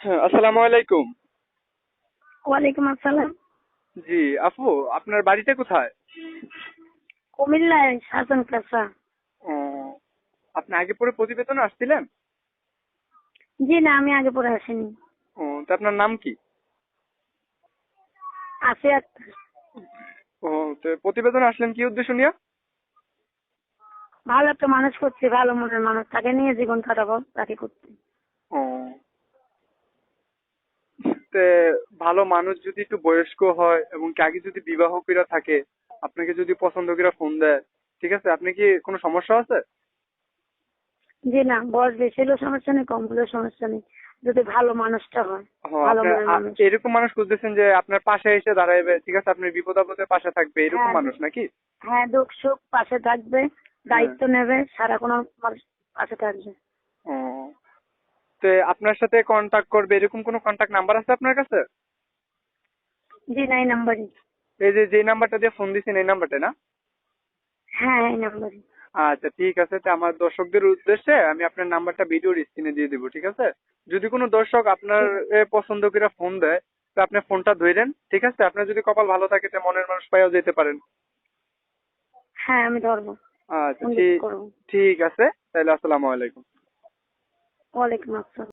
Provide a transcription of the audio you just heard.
হ্যাঁ আসসালামু আলাইকুম। ওয়ালাইকুম আসসালাম। জি আপু আপনার বাড়িটা কোথায়? কুমিল্লায় শাসন কাছা আপনি আগে পরে প্রতিবেদন আসছিলেন? জি না আমি আগে পরে আসিনি। ও তো আপনার নাম কি? একটা ও তো প্রতিবেদন আসলেন কি উদ্দেশ্য নিয়ে? ভালো একটা মানুষ করছি ভালো মনের মানুষ। তাকে নিয়ে জীবন কাটাবো তাকে করছি। ও ভালো মানুষ যদি একটু বয়স্ক হয় এবং কি আগে যদি বিবাহ করে থাকে আপনাকে যদি পছন্দ করে ফোন দেয় ঠিক আছে? আপনি কি কোনো সমস্যা আছে? জি না বয়স বেশি হলেও সমস্যা নেই কম হলেও সমস্যা নেই। যদি ভালো মানুষটা হয় এরকম মানুষ খুঁজতেছেন যে আপনার পাশে এসে দাঁড়াবে ঠিক আছে? আপনার বিপদ আপদে পাশে থাকবে এরকম হ্যাঁ। মানুষ নাকি? হ্যাঁ দুঃখ সুখ পাশে থাকবে দায়িত্ব নেবে সারা কোনো মানুষ পাশে থাকবে। আপনার সাথে কন্টাক্ট করবে এরকম কোনো কন্টাক্ট নাম্বার আছে আপনার কাছে? জি না এই নাম্বারই। এই যে যে নাম্বারটা দিয়ে ফোন দিছেন এই নাম্বারটা না? হ্যাঁ এই নাম্বারই। আচ্ছা ঠিক আছে তো আমার দর্শকদের উদ্দেশ্যে আমি আপনার নাম্বারটা ভিডিওর স্ক্রিনে দিয়ে দিব ঠিক আছে? যদি কোনো দর্শক আপনার পছন্দ করে ফোন দেয় তো আপনি ফোনটা ধরেন ঠিক আছে? আপনার যদি কপাল ভালো থাকে তো মনের মানুষ পাইয়াও যেতে পারেন। হ্যাঁ আমি ধরবো। আচ্ছা ঠিক ঠিক আছে তাহলে আসসালামু আলাইকুম। ওয়ালাইকুম আসসালাম।